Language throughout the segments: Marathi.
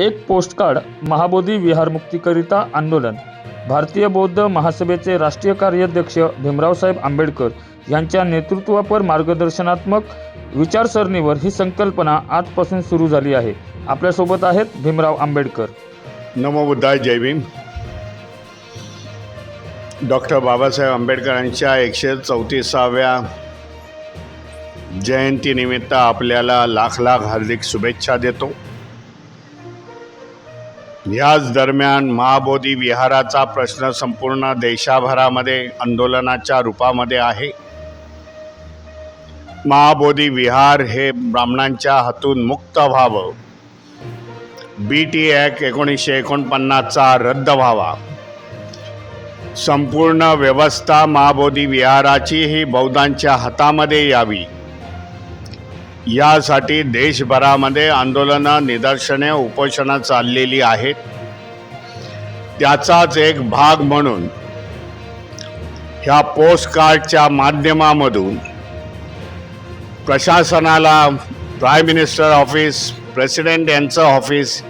एक पोस्टकार्ड महाबोधी विहारमुक्तीकरिता आंदोलन. भारतीय बौद्ध महासभेचे राष्ट्रीय कार्याध्यक्ष भीमरावसाहेब आंबेडकर यांच्या नेतृत्वापर मार्गदर्शनात्मक विचारसरणीवर ही संकल्पना आजपासून सुरू झाली आहे. आपल्यासोबत आहेत भीमराव आंबेडकर. नमोबुद्धाय जय भीम. डॉक्टर बाबासाहेब आंबेडकरांच्या एकशे चौतीसाव्या जयंतीनिमित्त आपल्याला लाख लाख हार्दिक शुभेच्छा देतो. याच दरम्यान महाबोधी विहाराचा प्रश्न संपूर्ण देशाभरामध्ये आंदोलनाच्या रूपामध्ये आहे. महाबोधी विहार हे ब्राह्मणांच्या हातून मुक्त व्हावं. बी टी ॲक्ट एकोणीसशे एकोणपन्नासचा रद्द व्हावा. संपूर्ण व्यवस्था महाबोधी विहाराची ही बौद्धांच्या हातामध्ये यावी. यासाठी देशभरामध्ये आंदोलनं निदर्शने उपोषणं चाललेली आहेत. त्याचाच एक भाग म्हणून ह्या पोस्टकार्डच्या माध्यमामधून प्रशासनाला प्राईम मिनिस्टर ऑफिस प्रेसिडेंट यांचं ऑफिस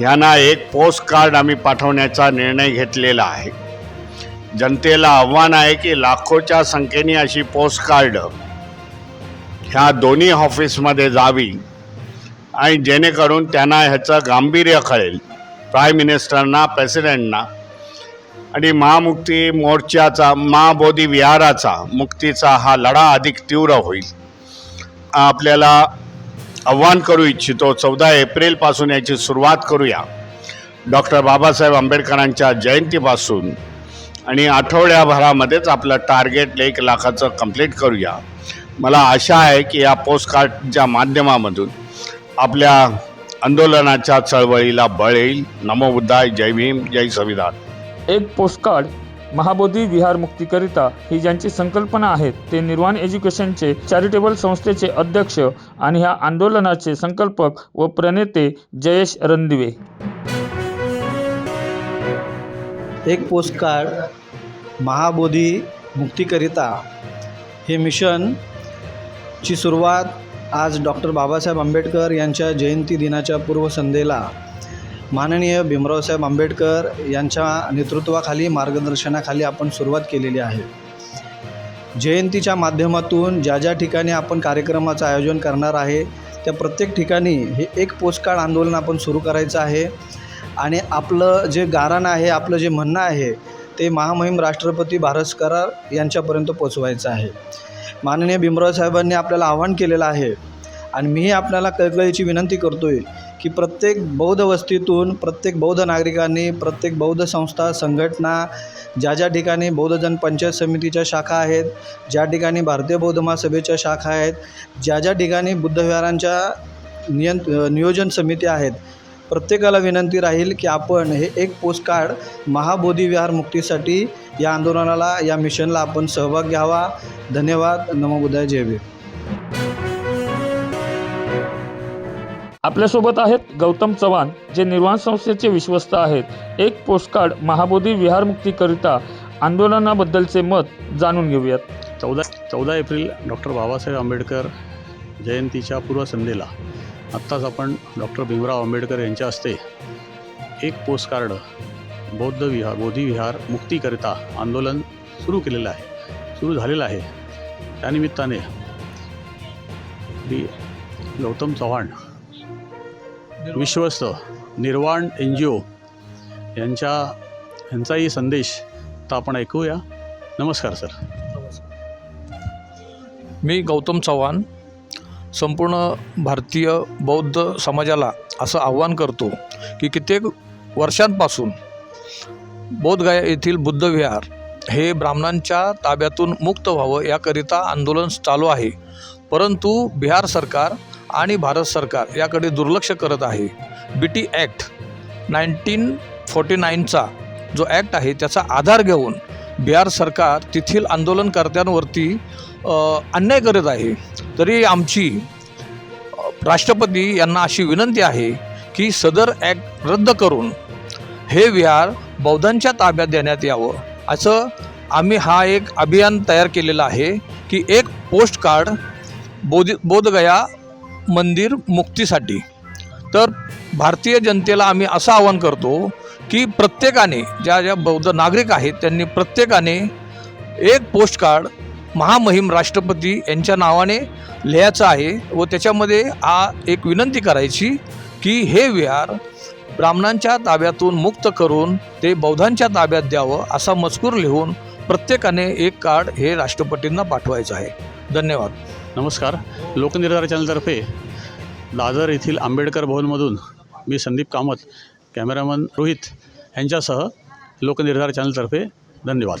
यांना एक पोस्ट कार्ड आम्ही पाठवण्याचा निर्णय घेतलेला आहे. जनतेला आव्हान आहे की लाखोच्या संख्येने अशी पोस्ट कार्ड ह्या दोन्ही ऑफिसमध्ये जावी आणि जेणेकरून त्यांना ह्याचं गांभीर्य कळेल. प्राईम मिनिस्टरना प्रेसिडेंटना आणि महामुक्ती मोर्चाचा महाबोधी विहाराचा मुक्तीचा हा लढा अधिक तीव्र होईल. आपल्याला आव्हान करू इच्छितो चौदा एप्रिलपासून याची सुरुवात करूया. डॉक्टर बाबासाहेब आंबेडकरांच्या जयंतीपासून आणि आठवड्याभरामध्येच आपलं टार्गेट एक लाखाचं कंप्लीट करूया. मला आशा आहे की या पोस्टकार्डच्या माध्यमामधून आपल्या आंदोलनाच्या चळवळीला बळ येईल. नमो बुद्धाय जय भीम जय संविधान. एक पोस्टकार्ड महाबोधी विहार मुक्तीकरिता ही ज्यांची संकल्पना आहे ते निर्वाण एज्युकेशनचे चॅरिटेबल संस्थेचे अध्यक्ष आणि ह्या आंदोलनाचे संकल्पक व प्रणेते जयेश रणदिवे. एक पोस्टकार्ड महाबोधी मुक्तीकरिता हे ची सुरुवात आज डॉक्टर बाबासाहेब आंबेडकर यांच्या जयंती दिनाच्या पूर्वसंध्येला माननीय भीमरावसाहेब आंबेडकर यांच्या नेतृत्वाखाली मार्गदर्शनाखाली आपण सुरुवात केलेली आहे. जयंतीच्या माध्यमातून ज्या ज्या ठिकाणी आपण कार्यक्रमाचं आयोजन करणार आहे त्या प्रत्येक ठिकाणी हे एक पोस्टकार्ड आंदोलन आपण सुरू करायचं आहे. आणि आपलं जे गारण आहे आपलं जे म्हणणं आहे ते महामहिम राष्ट्रपती भारत करार यांच्यापर्यंत पोचवायचं आहे. माननीय भीमराव साहेबांनी आपल्याला आव्हान केलेलं आहे. आणि मीही आपल्याला कळकळीची विनंती करतो आहे की प्रत्येक बौद्ध वस्तीतून प्रत्येक बौद्ध नागरिकांनी प्रत्येक बौद्ध संस्था संघटना ज्या ज्या ठिकाणी बौद्धजन पंचायत समितीच्या शाखा आहेत ज्या ठिकाणी भारतीय बौद्ध महासभेच्या शाखा आहेत ज्या ज्या ठिकाणी बुद्धविहारांच्या नियंत नियोजन समिती आहेत प्रत्येकाला विनंती राहील की आपण हे एक पोस्टकार्ड महाबोधी विहार मुक्तीसाठी या आंदोलनाला या मिशनला आपण सहभाग घ्यावा. धन्यवाद. नमो बुद्धाय जय भीम. आपल्यासोबत आहेत गौतम चव्हाण जे निर्वाण संस्थेचे विश्वस्त आहेत. एक पोस्टकार्ड महाबोधी विहार मुक्तीकरिता आंदोलनाबद्दलचे मत जाणून घेऊयात. चौदा चौदा एप्रिल डॉक्टर बाबासाहेब आंबेडकर जयंतीच्या पूर्वसंध्येला आत्ताच आपण डॉक्टर भीमराव आंबेडकर यांच्या हस्ते एक पोस्टकार्ड बौद्ध विहार बोधी विहार मुक्तीकरिता आंदोलन सुरू केलेलं आहे. सुरू झालेलं आहे. त्यानिमित्ताने श्री गौतम चव्हाण विश्वस्त निर्वाण एन जी ओ यांच्या यांचाही संदेश आता आपण ऐकूया. नमस्कार सर. मी गौतम चव्हाण संपूर्ण भारतीय बौद्ध समाजाला असं आव्हान करतो की कित्येक वर्षांपासून बोधगया येथील बुद्धविहार हे ब्राह्मणांच्या ताब्यातून मुक्त व्हावं याकरिता आंदोलन चालू आहे. परंतु बिहार सरकार आणि भारत सरकार याकडे दुर्लक्ष करत आहे. B T act nineteen forty नाईनचा जो ॲक्ट आहे त्याचा आधार घेऊन बिहार सरकार तेथील आंदोलनकर्त्यांवरती अन्याय करत आहे. तरी आमची राष्ट्रपती यांना अशी विनंती आहे की सदर ॲक्ट रद्द करून हे विहार बौद्धांच्या ताब्यात देण्यात यावं. असं आम्ही हा एक अभियान तयार केलेलं आहे की एक पोस्ट कार्ड बोधी बोधगया मंदिर मुक्तीसाठी. तर भारतीय जनतेला आम्ही असं आवाहन करतो की प्रत्येकाने ज्या ज्या बौद्ध नागरिक आहेत त्यांनी प्रत्येकाने एक पोस्ट कार्ड महामहिम राष्ट्रपती यांच्या नावाने लिहायचं आहे व त्याच्यामध्ये आ एक विनंती करायची की हे विहार ब्राह्मणांच्या ताब्यातून मुक्त करून ते बौद्धांच्या ताब्यात द्यावं असा मजकूर लिहून प्रत्येकाने एक कार्ड हे राष्ट्रपतींना पाठवायचं आहे. धन्यवाद. नमस्कार. लोकनिर्धार चॅनलतर्फे दादर येथील आंबेडकर भवनमधून मी संदीप कामत कॅमेरामन रोहित यांच्यासह लोकनिर्धार चॅनलतर्फे धन्यवाद.